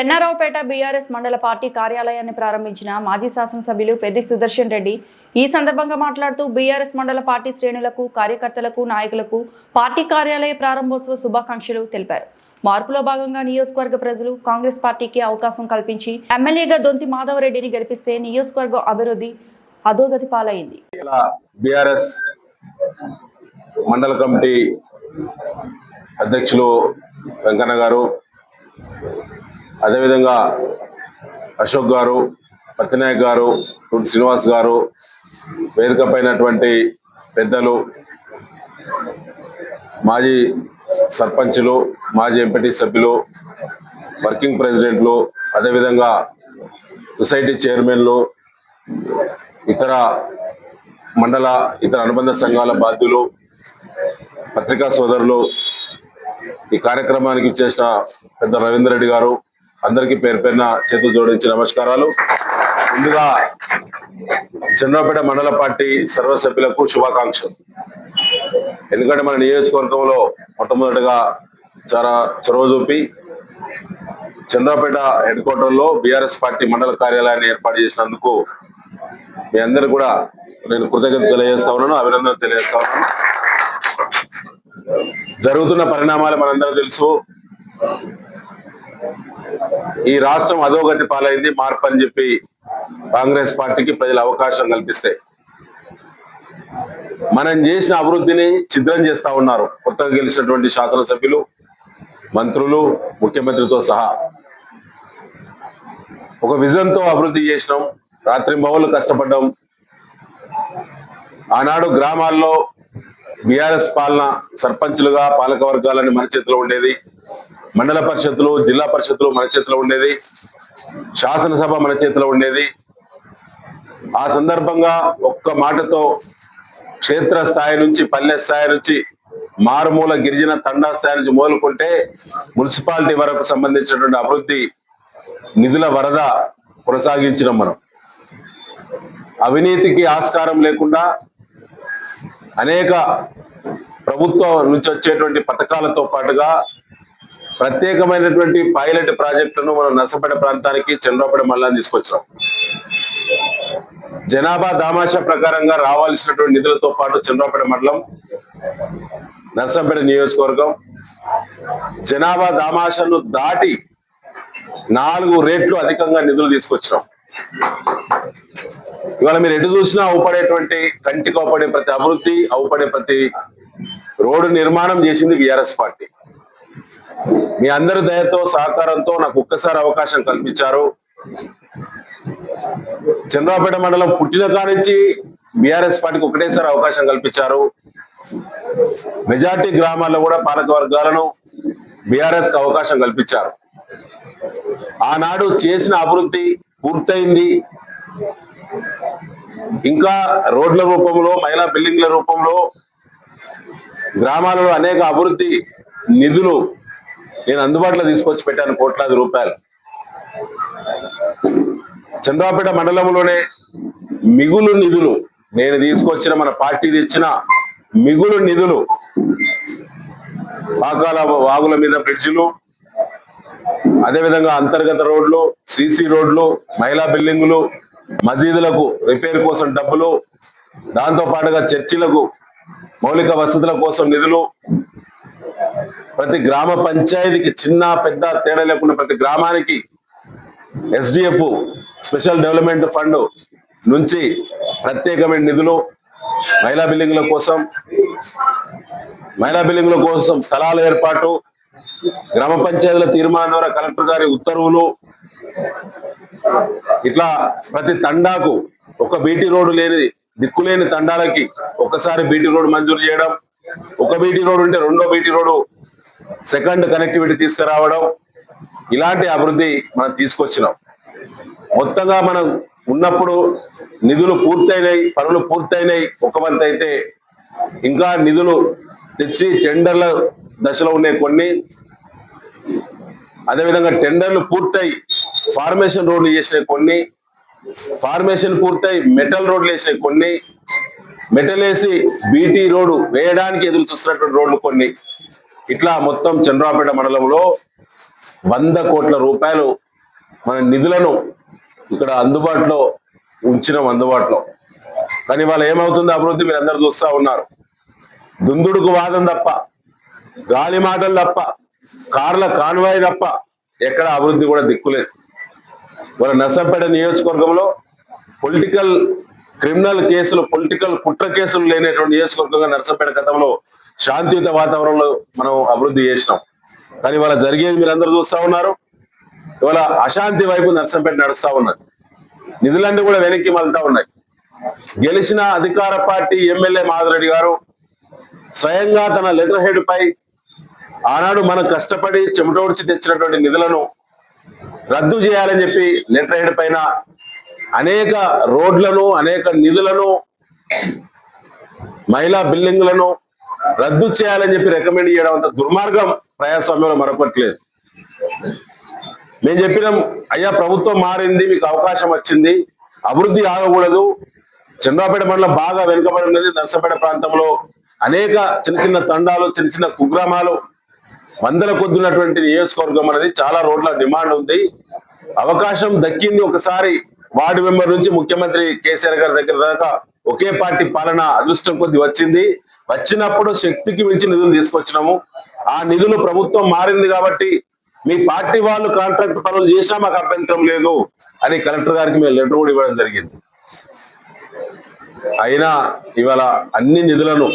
Chennaraopet BRS మండల party కార్యాలయాన్ని ప్రారంభించిన మాజీ శాసనసభ్యులు పెద్ది సుదర్శన్ రెడ్డి ఈ సందర్భంగా మాట్లాడుతూ బీఆర్ఎస్ మండల పార్టీ శ్రేణులకు కార్యకర్తలకు నాయకులకు పార్టీ కార్యాలయ ప్రారంభోత్సవ శుభాకాంక్షలు తెలిపారు. మార్పులో భాగంగా నియోజకవర్గ ప్రజలు కాంగ్రెస్ పార్టీకి అవకాశం కల్పించి ఎమ్మెల్యేగా దొంతి మాధవరెడ్డిని గెలిపిస్తే నియోజకవర్గం అభివృద్ధి అధోగతి పాలైంది. బీఆర్ఎస్ మండల కమిటీ అధ్యక్షులు వెంకన్న గారు అదేవిధంగా అశోక్ గారు పత్తినాయక్ గారు తుడి శ్రీనివాస్ గారు వేదిక పైనటువంటి పెద్దలు మాజీ సర్పంచ్లు మాజీ ఎంపీటీ సభ్యులు వర్కింగ్ ప్రెసిడెంట్లు అదేవిధంగా సొసైటీ చైర్మన్లు ఇతర మండల ఇతర అనుబంధ సంఘాల బాధ్యులు పత్రికా సోదరులు ఈ కార్యక్రమానికి చేసిన పెద్ద రవీందర్ రెడ్డి గారు అందరికీ పేరు పేరున చేతులు జోడించి నమస్కారాలు. ముందుగా చంద్రపేట మండల పార్టీ సర్వసభ్యులకు శుభాకాంక్షలు. ఎందుకంటే మన నియోజకవర్గంలో మొట్టమొదటిగా చాలా చొరవ చూపి చంద్రపేట హెడ్ క్వార్టర్లో బీఆర్ఎస్ పార్టీ మండల కార్యాలయాన్ని ఏర్పాటు చేసినందుకు మీ అందరు కూడా నేను కృతజ్ఞత తెలియజేస్తా ఉన్నాను అభినందన తెలియజేస్తా ఉన్నాను. జరుగుతున్న పరిణామాలు మనందరూ తెలుసు. ఈ రాష్ట్రం అధోగతి పాలైంది మార్పు అని చెప్పి కాంగ్రెస్ పార్టీకి ప్రజలు అవకాశం కల్పిస్తే. మనం చేసిన అభివృద్ధిని ఛిద్రం చేస్తా ఉన్నారు. కొత్తగా గెలిచినటువంటి శాసనసభ్యులు మంత్రులు ముఖ్యమంత్రితో సహా. ఒక విజన్తో అభివృద్ధి చేసినాం రాత్రి కష్టపడ్డాం. ఆనాడు గ్రామాల్లో బీఆర్ఎస్ పాలన సర్పంచ్లుగా పాలక వర్గాలని మన చేతిలో ఉండేది మండల పరిషత్లు జిల్లా పరిషత్లు మన చేతిలో ఉండేది శాసనసభ మన చేతిలో ఉండేది. ఆ సందర్భంగా ఒక్క మాటతో క్షేత్ర స్థాయి నుంచి పల్లె స్థాయి నుంచి మారుమూల గిరిజన తండా స్థాయి నుంచి మొదలుకుంటే మున్సిపాలిటీ వరకు సంబంధించినటువంటి అభివృద్ధి నిధుల వరద కొనసాగించినాం మనం. అవినీతికి ఆస్కారం లేకుండా అనేక ప్రభుత్వం నుంచి వచ్చేటువంటి పథకాలతో పాటుగా ప్రత్యేకమైనటువంటి పైలట్ ప్రాజెక్టులను మనం నర్సపేట ప్రాంతానికి చంద్రపేట మల్లాన్ని తీసుకొచ్చినాం. జనాభా దామాషా ప్రకారంగా రావాల్సినటువంటి నిధులతో పాటు చంద్రపేట మండలం నర్సంపేట నియోజకవర్గం. జనాభా దామాషను దాటి నాలుగు రేట్లు అధికంగా నిధులు తీసుకొచ్చినాం. ఇవాళ మీరు ఎటు చూసినా అవుపడేటువంటి కంటికి అవుపడే ప్రతి అభివృద్ధి అవుపడే ప్రతి రోడ్డు నిర్మాణం చేసింది బీఆర్ఎస్ పార్టీ. మీ అందరి దయతో సహకారంతో నాకు ఒక్కసారి అవకాశం కల్పించారు. చంద్రపేట మండలం పుట్టిన కానించి బీఆర్ఎస్ పార్టీకి ఒకటేసారి అవకాశం కల్పించారు. మెజార్టీ గ్రామాల్లో కూడా పాలక వర్గాలను బీఆర్ఎస్కి అవకాశం కల్పించారు. ఆనాడు చేసిన అభివృద్ధి పూర్తయింది. ఇంకా రోడ్ల రూపంలో మహిళా బిల్డింగ్ల రూపంలో గ్రామాలలో అనేక అభివృద్ధి నిధులు నేను అందుబాటులో తీసుకొచ్చి పెట్టాను కోట్లాది రూపాయలు. చంద్రాపేట మండలంలోనే మిగులు నిధులు నేను తీసుకొచ్చిన మన పార్టీ తెచ్చిన మిగులు నిధులు పాకాల వాగుల మీద బ్రిడ్జిలు అదేవిధంగా అంతర్గత రోడ్లు సిసి రోడ్లు మహిళా బిల్డింగులు మసీదులకు రిపేర్ కోసం డబ్బులు దాంతో పాటుగా చర్చిలకు మౌలిక వసతుల కోసం నిధులు. ప్రతి గ్రామ పంచాయతీకి చిన్న పెద్ద తేడా లేకుండా ప్రతి గ్రామానికి ఎస్డిఎఫ్ స్పెషల్ డెవలప్మెంట్ ఫండ్ నుంచి ప్రత్యేకమైన నిధులు మహిళా బిల్డింగ్ల కోసం మహిళా బిల్డింగ్ల కోసం స్థలాల ఏర్పాటు గ్రామ పంచాయతీల తీర్మానం ద్వారా కలెక్టర్ గారి ఉత్తర్వులు ఇట్లా ప్రతి తండాకు ఒక బీటీ రోడ్డు లేని దిక్కులేని తండాలకి ఒకసారి బీటీ రోడ్డు మంజూరు చేయడం ఒక బీటీ రోడ్డు ఉంటే రెండో బీటీ రోడ్డు సెకండ్ కనెక్టివిటీ తీసుకురావడం ఇలాంటి అభివృద్ధి మనం తీసుకొచ్చినాం. మొత్తంగా మనం ఉన్నప్పుడు నిధులు పూర్తయినాయి పనులు పూర్తయినాయి ఒక వంతు అయితే ఇంకా నిధులు తెచ్చి టెండర్ల దశలో ఉన్నాయి కొన్ని. అదేవిధంగా టెండర్లు పూర్తయి ఫార్మేషన్ రోడ్లు చేసినాయి కొన్ని. ఫార్మేషన్ పూర్తయి మెటల్ రోడ్లు వేసినాయి కొన్ని. మెటల్ వేసి బీటీ రోడ్డు వేయడానికి ఎదురు చూస్తున్నటువంటి రోడ్లు కొన్ని. ఇట్లా మొత్తం చంద్రాపేట మండలంలో వంద కోట్ల రూపాయలు మన నిధులను ఇక్కడ అందుబాటులో ఉంచినాం అందుబాటులో. కానీ వాళ్ళు ఏమవుతుంది అభివృద్ధి? మీరు అందరు చూస్తా ఉన్నారు. దుందుడుకు వాదం తప్ప గాలి మాటలు తప్ప కార్ల కాన్వాయ్ తప్ప ఎక్కడ అభివృద్ధి కూడా దిక్కులేదు. మన నర్సంపేట నియోజకవర్గంలో పొలిటికల్ క్రిమినల్ కేసులు పొలిటికల్ కుట్ర కేసులు లేనటువంటి నియోజకవర్గంగా నర్సంపేట గతంలో శాంతియుత వాతావరణంలో మనం అభివృద్ధి చేసినాం. కానీ ఇవాళ జరిగేది మీరు అందరూ చూస్తా ఉన్నారు. ఇవాళ అశాంతి వైపు నర్సంపేట నడుస్తూ ఉన్నది. నిధులన్నీ కూడా వెనక్కి మళ్తా ఉన్నాయి. గెలిచిన అధికార పార్టీ ఎమ్మెల్యే మాధురెడ్డి గారు స్వయంగా తన లెటర్ హెడ్ పై ఆనాడు మనం కష్టపడి చెమటోడ్చి తెచ్చినటువంటి నిధులను రద్దు చేయాలని చెప్పి లెటర్ హెడ్ పైన అనేక రోడ్లను అనేక నిధులను మహిళా బిల్డింగ్లను రద్దు చేయాలని చెప్పి రికమెండ్ చేయడం అంత దుర్మార్గం ప్రజాస్వామ్యంలో మరొకట్లేదు మేము చెప్పినాం అయ్యా ప్రభుత్వం మారింది మీకు అవకాశం వచ్చింది అభివృద్ధి ఆగకూడదు. చంద్రాపేట మండలం బాగా వెనుకబడి ఉన్నది నర్సపేట ప్రాంతంలో అనేక చిన్న చిన్న తండాలు చిన్న చిన్న కుగ్రామాలు వందల కొద్దున్నటువంటి నియోజకవర్గం అనేది చాలా రోడ్ల డిమాండ్ ఉంది. అవకాశం దక్కింది ఒకసారి వార్డు మెంబర్ నుంచి ముఖ్యమంత్రి కేసీఆర్ గారి దగ్గర దాకా ఒకే పార్టీ పాలన అదృష్టం కొద్ది వచ్చింది. వచ్చినప్పుడు శక్తికి మించి నిధులు తీసుకొచ్చినాము. ఆ నిధులు ప్రభుత్వం మారింది కాబట్టి మీ పార్టీ వాళ్ళు కాంట్రాక్ట్ పనులు చేసినా మాకు అభ్యంతరం లేదు అని కలెక్టర్ గారికి మేము లెటర్ కూడా ఇవ్వడం జరిగింది. అయినా ఇవాళ అన్ని నిధులను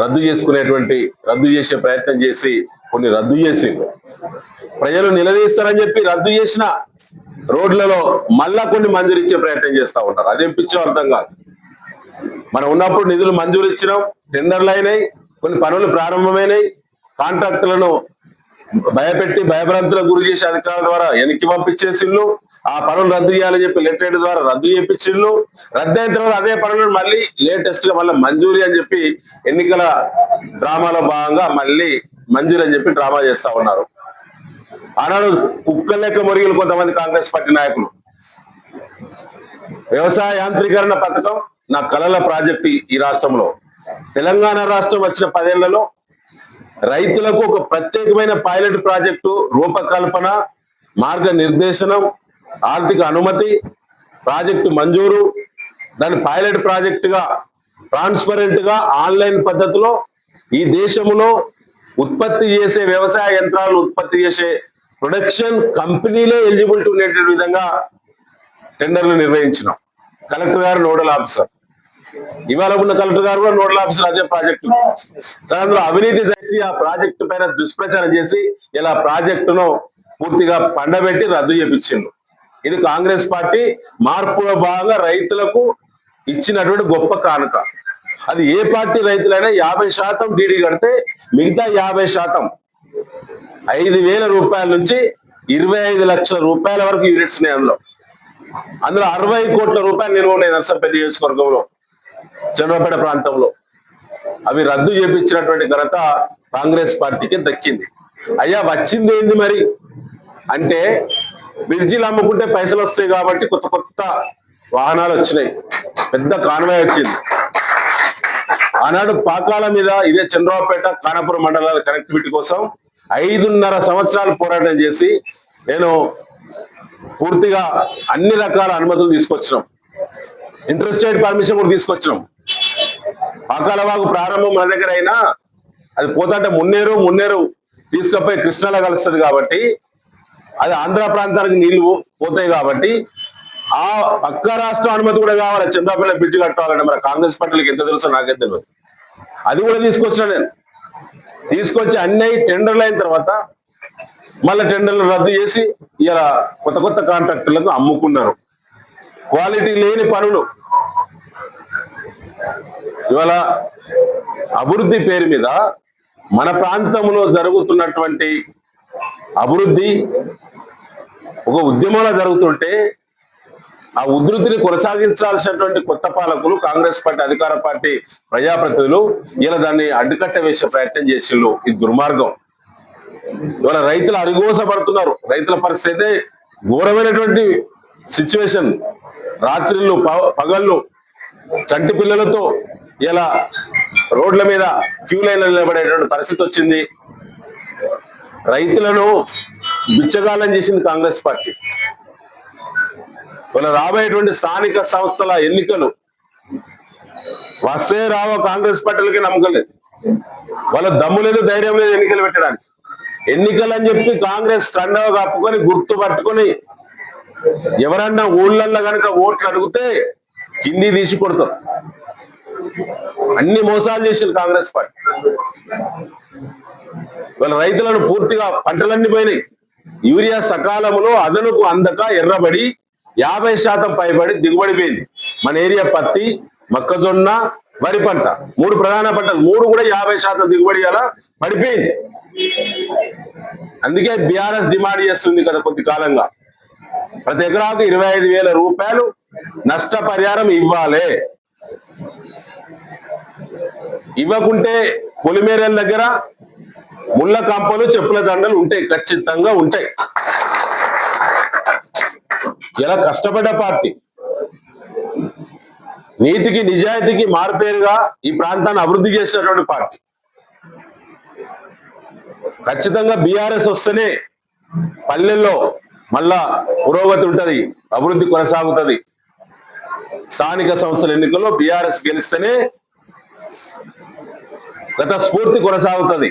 రద్దు చేసుకునేటువంటి రద్దు చేసే ప్రయత్నం చేసి కొన్ని రద్దు చేసింది ప్రజలు నిలదీస్తారని చెప్పి రద్దు చేసిన రోడ్లలో మళ్ళా కొన్ని మంజూరు ఇచ్చే ప్రయత్నం చేస్తా ఉంటారు అదేం పిచ్చో అర్థం కాదు. మనం ఉన్నప్పుడు నిధులు మంజూరు ఇచ్చినాం టెండర్లు అయినాయి కొన్ని పనులు ప్రారంభమైనాయి కాంట్రాక్టులను భయపెట్టి భయభ్రాంతులకు గురి చేసే అధికారుల ద్వారా వెనక్కి పంపించేసిళ్ళు ఆ పనులు రద్దు చేయాలని చెప్పి లెటర్ ద్వారా రద్దు చేయించిళ్ళు రద్దు అయిన తర్వాత అదే పనులను మళ్ళీ లేటెస్ట్గా మళ్ళీ మంజూరి అని చెప్పి ఎన్నికల డ్రామాలో భాగంగా మళ్ళీ మంజూరి అని చెప్పి డ్రామా చేస్తా ఉన్నారు. ఆనాడు కుక్క లెక్క మురిగిలు కొంతమంది కాంగ్రెస్ పార్టీ నాయకులు. వ్యవసాయ యాంత్రీకరణ పథకం నా కళల ప్రాజెక్టు ఈ- ఈ రాష్ట్రంలో. తెలంగాణ రాష్ట్రం వచ్చిన పదేళ్ళలో రైతులకు ఒక ప్రత్యేకమైన పైలట్ ప్రాజెక్టు రూపకల్పన మార్గ నిర్దేశనం ఆర్థిక అనుమతి ప్రాజెక్టు మంజూరు దాని పైలట్ ప్రాజెక్టుగా ట్రాన్స్పరెంట్గా ఆన్లైన్ పద్ధతిలో ఈ దేశంలో ఉత్పత్తి చేసే వ్యవసాయ యంత్రాలు ఉత్పత్తి చేసే ప్రొడక్షన్ కంపెనీలే ఎలిజిబిలిటీ ఉండేటువంటి విధంగా టెండర్లు నిర్వహించినాం. కలెక్టర్ గారు నోడల్ ఆఫీసర్. ఇవాళ ఉన్న కలెక్టర్ గారు కూడా నోడల్ ఆఫీసర్ అదే ప్రాజెక్టు. కానీ అవినీతి చేసి ఆ ప్రాజెక్టు పైన దుష్ప్రచారం చేసి ఇలా ప్రాజెక్టును పూర్తిగా పండబెట్టి రద్దు చేపించిండు ఇది కాంగ్రెస్ పార్టీ మార్పులో భాగంగా రైతులకు ఇచ్చినటువంటి గొప్ప కానుక. అది ఏ పార్టీ రైతులైనా యాభై శాతం డీడీ కడితే మిగతా యాభై శాతం ఐదు వేల రూపాయల నుంచి ఇరవై ఐదు లక్షల రూపాయల వరకు యూనిట్స్ ఉన్నాయి అందులో. అందులో అరవై కోట్ల రూపాయలు నిల్వ ఉన్నాయి నర్సంపేట నియోజకవర్గంలో చంద్రపేట ప్రాంతంలో. అవి రద్దు చేపించినటువంటి ఘనత కాంగ్రెస్ పార్టీకి దక్కింది. అయ్యా వచ్చింది ఏంది మరి? అంటే బ్రిడ్జిలు అమ్ముకుంటే పైసలు వస్తాయి కాబట్టి కొత్త కొత్త వాహనాలు వచ్చినాయి. పెద్ద కాన్వాయ్ వచ్చింది. ఆనాడు పాకాల మీద ఇదే చంద్రబాబుపేట కానపురం మండలాల కనెక్టివిటీ కోసం ఐదున్నర సంవత్సరాలు పోరాటం చేసి నేను పూర్తిగా అన్ని రకాల అనుమతులు తీసుకొచ్చినాం. ఇంట్రెస్టెడ్ పర్మిషన్ కూడా తీసుకొచ్చినాం. పాకాల వాగు ప్రారంభం మన దగ్గర అయినా అది పోతుంటే మున్నేరు మున్నేరు తీసుకపోయి కృష్ణాలో కలుస్తుంది కాబట్టి అది ఆంధ్ర ప్రాంతానికి నీళ్ళు పోతాయి కాబట్టి ఆ పక్క రాష్ట్ర అనుమతి కూడా కావాలి. చంద్రపల్లి బ్రిడ్జ్ కట్టాలంటే మరి కాంగ్రెస్ పార్టీలకు ఎంత తెలుసో నాకేం తెలియదు అది కూడా తీసుకొచ్చిన నేను. తీసుకొచ్చి అన్ని టెండర్లు అయిన తర్వాత మళ్ళీ టెండర్లు రద్దు చేసి ఇలా కొత్త కొత్త కాంట్రాక్టర్లకు అమ్ముకున్నారు. క్వాలిటీ లేని పనులు. ఇవాళ అభివృద్ధి పేరు మీద మన ప్రాంతంలో జరుగుతున్నటువంటి అభివృద్ధి ఒక ఉద్యమంలో జరుగుతుంటే ఆ ఉధృతిని కొనసాగించాల్సినటువంటి కొత్త పాలకులు కాంగ్రెస్ పార్టీ అధికార పార్టీ ప్రజాప్రతినిధులు ఇలా దాన్ని అడ్డుకట్ట వేసే ప్రయత్నం చేసిండ్రు. ఇది దుర్మార్గం. ఇవాళ రైతులు అరిగోసపడుతున్నారు. రైతుల పరిస్థితి అయితే ఘోరమైనటువంటి సిచ్యువేషన్ రాత్రిళ్ళు పగళ్ళు చంటి పిల్లలతో ఇలా రోడ్ల మీద క్యూ లైన్లో నిలబడేటువంటి పరిస్థితి వచ్చింది. రైతులను బిచ్చగాలం చేసింది కాంగ్రెస్ పార్టీ. వాళ్ళ రాబోయేటువంటి స్థానిక సంస్థల ఎన్నికలు వస్తే రావో కాంగ్రెస్ పార్టీలకి నమ్మకం లేదు. వాళ్ళ దమ్ము లేదు ధైర్యం లేదు ఎన్నికలు పెట్టడానికి. ఎన్నికలు అని చెప్పి కాంగ్రెస్ కండవ కప్పుకొని గుర్తు పట్టుకొని ఎవరన్నా ఊళ్ళల్లో కనుక ఓట్లు అడిగితే కింది తీసి కొడతాం అన్ని మోసాలు చేసింది కాంగ్రెస్ పార్టీ. వాళ్ళ రైతులను పూర్తిగా పంటలన్నీ పోయినాయి. యూరియా సకాలంలో అదనుకు అందక ఎర్రబడి యాభై శాతం పైబడి దిగుబడిపోయింది. మన ఏరియా పత్తి మొక్కజొన్న వరి పంట. మూడు ప్రధాన పంటలు. మూడు కూడా యాభై శాతం దిగుబడి అలా పడిపోయింది. అందుకే బీఆర్ఎస్ డిమాండ్ చేస్తుంది కదా కొద్ది కాలంగా. ప్రతి ఎకరాకు ఇరవై ఐదు వేల రూపాయలు నష్టపరిహారం ఇవ్వాలి. ఇవ్వకుంటే పొలిమేరల దగ్గర ముళ్ళ కంపలు చెప్పుల దండలు ఉంటాయి ఖచ్చితంగా ఉంటాయి. ఇలా కష్టపడ్డ పార్టీ. నీతికి నిజాయితీకి మారుపేరుగా ఈ ప్రాంతాన్ని అభివృద్ధి చేసినటువంటి పార్టీ. ఖచ్చితంగా బీఆర్ఎస్ వస్తేనే పల్లెల్లో మళ్ళా పురోగతి ఉంటుంది అభివృద్ధి కొనసాగుతుంది. స్థానిక సంస్థల ఎన్నికల్లో బీఆర్ఎస్ గెలిస్తేనే గత స్ఫూర్తి కొనసాగుతుంది.